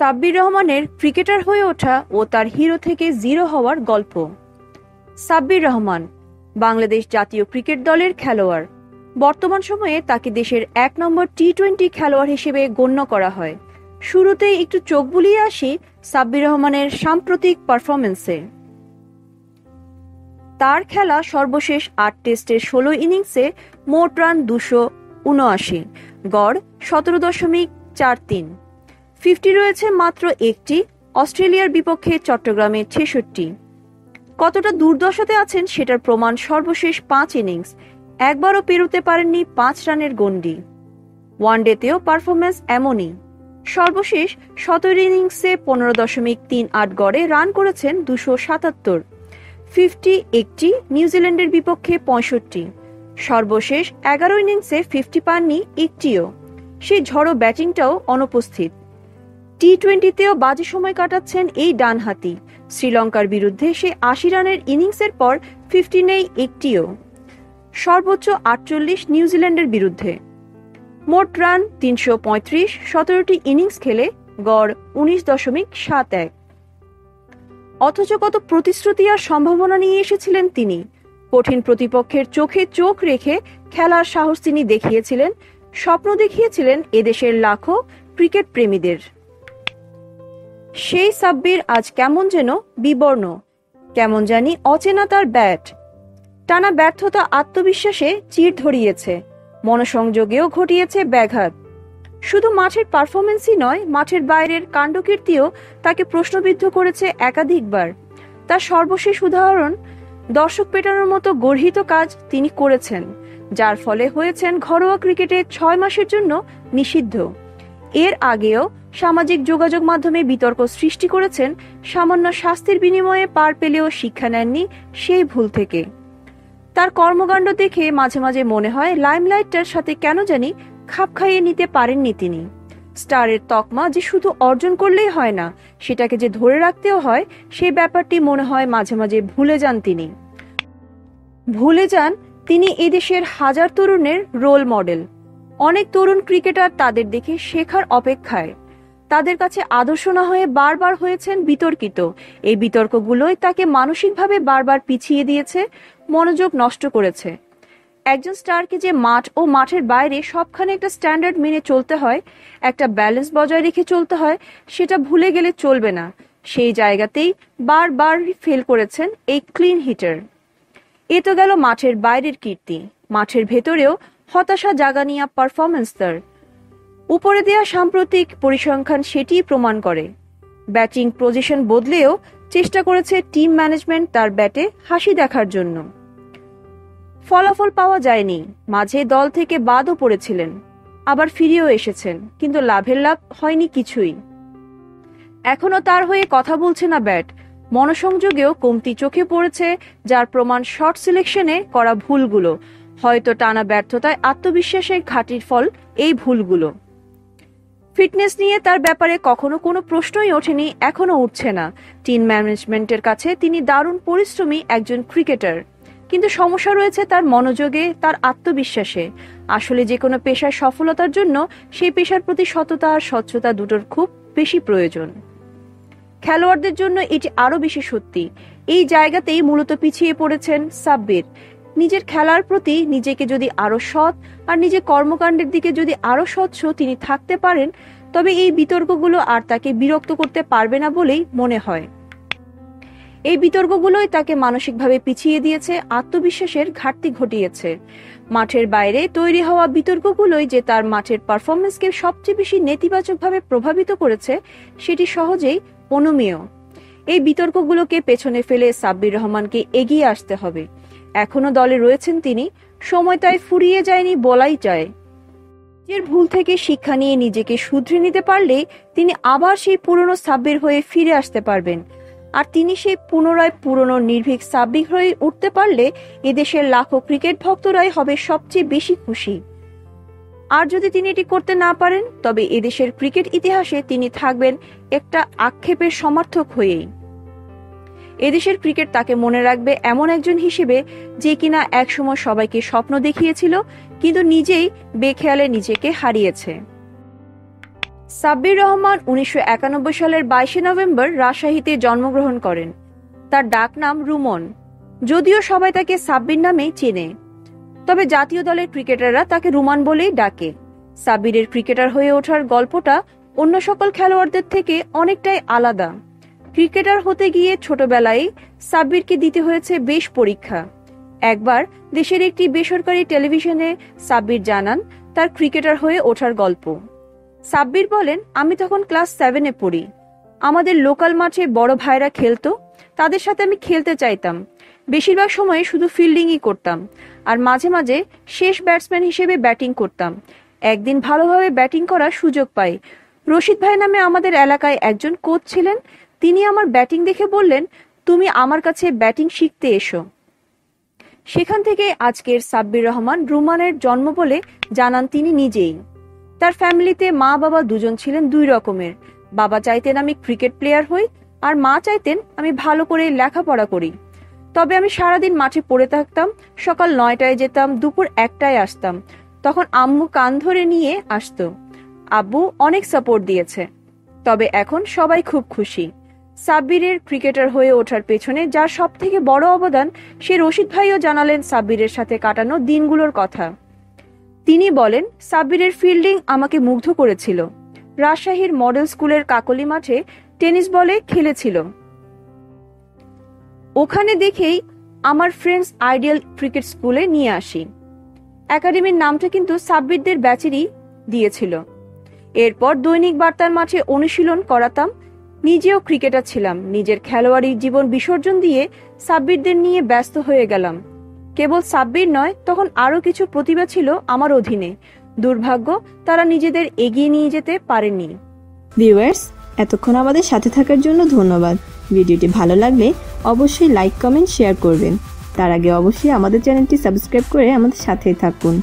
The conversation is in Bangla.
সাব্বির রহমানের ক্রিকেটার হয়ে ওঠা ও তার হিরো থেকে জিরো হওয়ার গল্প। সাব্বির রহমান, বাংলাদেশ জাতীয় ক্রিকেট দলের খেলোয়াড়। বর্তমান সময়ে তাকে দেশের এক নম্বর টি টোয়েন্টি খেলোয়াড় হিসেবে গণ্য করা হয়। শুরুতে একটু চোখ বুলিয়ে আসি সাব্বির রহমানের সাম্প্রতিক পারফরমেন্সে তার খেলা সর্বশেষ আট টেস্টের ষোলো ইনিংসে মোট রান দুশো উনআশি, গড় সতেরো দশমিক চার তিন। ফিফটি রয়েছে মাত্র একটি, অস্ট্রেলিয়ার বিপক্ষে চট্টগ্রামে ছেষট্টি। কতটা দুর্দশাতে আছেন সেটার প্রমাণ সর্বশেষ পাঁচ ইনিংস। একবারও পেরোতে পারেননি পাঁচ রানের গন্ডি ওয়ানডেতেও পারফরমেন্স এমনই। সর্বশেষ সতেরো ইনিংসে পনেরো দশমিক তিন আট গড়ে রান করেছেন দুশো সাতাত্তর। ফিফটি একটি নিউজিল্যান্ডের বিপক্ষে পঁয়ষট্টি। সর্বশেষ এগারো ইনিংসে ফিফটি পাননি একটিও। সেই ঝড়ো ব্যাটিংটাও অনুপস্থিত। টি টোয়েন্টিতেও বাজে সময় কাটাচ্ছেন এই ডানহাতি। শ্রীলঙ্কার বিরুদ্ধে সে আশি রানের ইনিংসের পর ফিফটি নেই একটিও। সর্বোচ্চ আটচল্লিশ নিউজিল্যান্ডের বিরুদ্ধে। মোট রান তিনশো পঁয়ত্রিশ, সতেরোটি ইনিংস খেলে গড় উনিশ দশমিক সাত এক। অথচ কত প্রতিশ্রুতি আর সম্ভাবনা নিয়ে এসেছিলেন তিনি। কঠিন প্রতিপক্ষের চোখে চোখ রেখে খেলার সাহস তিনি দেখিয়েছিলেন, স্বপ্ন দেখিয়েছিলেন এদেশের লাখো ক্রিকেট প্রেমীদের সেই সাব্বির আজ কেমন যেন বিবর্ণ। কেমন জানি অচেনা তার ব্যাট। টানা ব্যর্থতা আত্মবিশ্বাসে চির ধরিয়েছে। মনসংযোগেও ঘটিয়েছে ব্যাঘাত। শুধু মাঠের পারফরমেন্সই নয়, মাঠের বাইরের কাণ্ডকীর্তিও তাকে প্রশ্নবিদ্ধ করেছে একাধিকবার। তার সর্বশেষ উদাহরণ, দর্শক পেটানোর মতো গর্হিত কাজ তিনি করেছেন, যার ফলে হয়েছেন ঘরোয়া ক্রিকেটে ছয় মাসের জন্য নিষিদ্ধ। এর আগেও সামাজিক যোগাযোগ মাধ্যমে বিতর্ক সৃষ্টি করেছেন, সামান্য শাস্তির বিনিময়ে পার পেলেও শিক্ষা নেননি সেই ভুল থেকে। তার কর্মকাণ্ড দেখে মাঝে মাঝে মনে হয় লাইমলাইটটার সাথে কেন জানি খাপ খাইয়ে নিতে পারেননি তিনি। স্টারের তকমা যে শুধু অর্জন করলেই হয় না, সেটাকে যে ধরে রাখতেও হয় সেই ব্যাপারটি মনে হয় মাঝে মাঝে ভুলে যান তিনি। ভুলে যান তিনি এদেশের হাজার তরুণের রোল মডেল। অনেক তরুণ ক্রিকেটার তাদের দেখে শেখার অপেক্ষায়। তাদের কাছে আদর্শ না হয়ে বারবার হয়েছেন বিতর্কিত। এই বিতর্কগুলোই তাকে মানসিকভাবে বারবার পিছিয়ে দিয়েছে, মনোযোগ নষ্ট করেছে। একজন স্টারকে যে মাঠ ও মাঠের বাইরে সবখানে একটা স্ট্যান্ডার্ড মেনে চলতে হয়, একটা ব্যালেন্স বজায় রেখে চলতে হয়, সেটা ভুলে গেলে চলবে না। সেই জায়গাতেই বারবার ফেল করেছেন এই ক্লিন হিটার। এ তো গেল মাঠের বাইরের কীর্তি। মাঠের ভেতরেও হতাশা জাগানিয়া পারফরমেন্স তার। উপরে দেয়া সাম্প্রতিক পরিসংখ্যান সেটিই প্রমাণ করে। ব্যাটিং পজিশন বদলেও চেষ্টা করেছে টিম ম্যানেজমেন্ট তার ব্যাটে হাসি দেখার জন্য। ফলাফল পাওয়া যায়নি। মাঝে দল থেকে বাদও পড়েছিলেন। আবার ফিরেও এসেছেন, কিন্তু লাভের লাভ হয়নি কিছুই। এখনও তার হয়ে কথা বলছে না ব্যাট। মনসংযোগেও কমতি চোখে পড়েছে, যার প্রমাণ শর্ট সিলেকশনে করা ভুলগুলো। হয়তো টানা ব্যর্থতায় আত্মবিশ্বাসের ঘাটির ফল এই ভুলগুলো। ফিটনেস নিয়ে তার ব্যাপারে কখনো কোনো প্রশ্নই ওঠেনি এখনও উঠছে না। টিম ম্যানেজমেন্টের কাছে তিনি দারুণ পরিশ্রমী একজন ক্রিকেটার। কিন্তু সমস্যা রয়েছে তার মনোযোগে, তার আত্মবিশ্বাসে। আসলে যে কোনো পেশার সফলতার জন্য সেই পেশার প্রতি সততা আর স্বচ্ছতা দুটোর খুব বেশি প্রয়োজন। খেলোয়াড়দের জন্য এটি আরও বেশি সত্যি। এই জায়গাতেই মূলত পিছিয়ে পড়েছেন সাব্বির। নিজের খেলার প্রতি নিজেকে যদি আরও সৎ আর নিজের কর্মকাণ্ডের দিকে যদি আরও স্বচ্ছ তিনি থাকতে পারেন, তবে এই বিতর্কগুলো আর তাকে বিরক্ত করতে পারবে না বলেই মনে হয়। এই বিতর্কগুলোই তাকে মানসিকভাবে পিছিয়ে দিয়েছে, আত্মবিশ্বাসের ঘাটতি ঘটিয়েছে। মাঠের বাইরে তৈরি হওয়া বিতর্কগুলোই যে তার মাঠের পারফরমেন্সকে সবচেয়ে বেশি নেতিবাচকভাবে প্রভাবিত করেছে, সেটি সহজেই অনুমেয়। এই বিতর্কগুলোকে পেছনে ফেলে সাব্বির রহমানকে এগিয়ে আসতে হবে। এখনও দলে রয়েছেন তিনি, সময় তাই ফুরিয়ে যায়নি বলাই যায় নিজের ভুল থেকে শিক্ষা নিয়ে নিজেকে শুধরে নিতে পারলে তিনি আবার সেই পুরনো সাব্বির হয়ে ফিরে আসতে পারবেন। আর তিনি সেই পুনরায় পুরনো নির্ভীক সাব্বির হয়ে উঠতে পারলে এদেশের লাখো ক্রিকেট ভক্তরাই হবে সবচেয়ে বেশি খুশি। আর যদি তিনি এটি করতে না পারেন, তবে এদেশের ক্রিকেট ইতিহাসে তিনি থাকবেন একটা আক্ষেপের সমর্থক হয়েই। এদেশের ক্রিকেট তাকে মনে রাখবে এমন একজন হিসেবে যে কিনা একসময় সবাইকে স্বপ্ন দেখিয়েছিল, কিন্তু নিজেই বেখেয়ালে নিজেকে হারিয়েছে। সাব্বির রহমান উনিশশো একানব্বই সালের বাইশে নভেম্বর রাজশাহীতে জন্মগ্রহণ করেন। তার ডাক নাম রুমন। যদিও সবাই তাকে সাব্বির নামেই চেনে, তবে জাতীয় দলের ক্রিকেটাররা তাকে রুমান বলেই ডাকে। সাব্বিরের ক্রিকেটার হয়ে ওঠার গল্পটা অন্য সকল খেলোয়াড়দের থেকে অনেকটাই আলাদা। ক্রিকেটার হতে গিয়ে ছোটবেলায় সাব্বিরকে দিতে হয়েছে বেশ পরীক্ষা। একবার দেশের একটি বেসরকারি টেলিভিশনে সাব্বির জানান তার ক্রিকেটার হয়ে ওঠার গল্প। সাব্বির বলেন, আমি তখন ক্লাস সেভেনে পড়ি। আমাদের লোকাল মাঠে বড় ভাইরা খেলতো, তাদের সাথে আমি খেলতে চাইতাম। বেশিরভাগ সময় শুধু ফিল্ডিংই করতাম আর মাঝে মাঝে শেষ ব্যাটসম্যান হিসেবে ব্যাটিং করতাম। একদিন ভালোভাবে ব্যাটিং করার সুযোগ পাই। রশিদ ভাই নামে আমাদের এলাকায় একজন কোচ ছিলেন তিনি আমার ব্যাটিং দেখে বললেন, তুমি আমার কাছে ব্যাটিং শিখতে এসো। সেখান থেকে আজকের সাব্বির রহমান রুমানের জন্ম বলে জানান তিনি নিজেই। তার ফ্যামিলিতে মা বাবা দুজন ছিলেন দুই রকমের। বাবা চাইতেন আমি ক্রিকেট প্লেয়ার হই, আর মা চাইতেন আমি ভালো করে লেখাপড়া করি। তবে আমি সারাদিন মাঠে পড়ে থাকতাম, সকাল নয়টায় যেতাম, দুপুর একটায় আসতাম। তখন আম্মু কান ধরে নিয়ে আসতো। আব্বু অনেক সাপোর্ট দিয়েছে। তবে এখন সবাই খুব খুশি। সাব্বিরের ক্রিকেটার হয়ে ওঠার পেছনে যার সব থেকে বড় অবদান, সে রশিদ ভাইও জানালেন সাব্বিরের সাথে কাটানো দিনগুলোর কথা। তিনি বলেন, সাব্বিরের ফিল্ডিং আমাকে মুগ্ধ করেছিল। রাজশাহীর মডেল স্কুলের কাকলি মাঠে টেনিস বলে খেলেছিল। ওখানে দেখেই আমার ফ্রেন্ডস আইডিয়াল ক্রিকেট স্কুলে নিয়ে আসি। একাডেমির নামটা কিন্তু সাব্বিরদের ব্যাচেরই দিয়েছিল। এরপর দৈনিক বার্তার মাঠে অনুশীলন করাতাম নিজেও ক্রিকেটার ছিলাম। নিজের খেলোয়াড়ি জীবন বিসর্জন দিয়ে সাব্বিরদের নিয়ে ব্যস্ত হয়ে গেলাম। কেবল সাব্বির নয়, তখন আরও কিছু প্রতিভা ছিল আমার অধীনে। দুর্ভাগ্য, তারা নিজেদের এগিয়ে নিয়ে যেতে পারেনি ভিউয়ার্স, এতক্ষণ আমাদের সাথে থাকার জন্য ধন্যবাদ। ভিডিওটি ভালো লাগলে অবশ্যই লাইক, কমেন্ট, শেয়ার করবেন। তার আগে অবশ্যই আমাদের চ্যানেলটি সাবস্ক্রাইব করে আমাদের সাথেই থাকুন।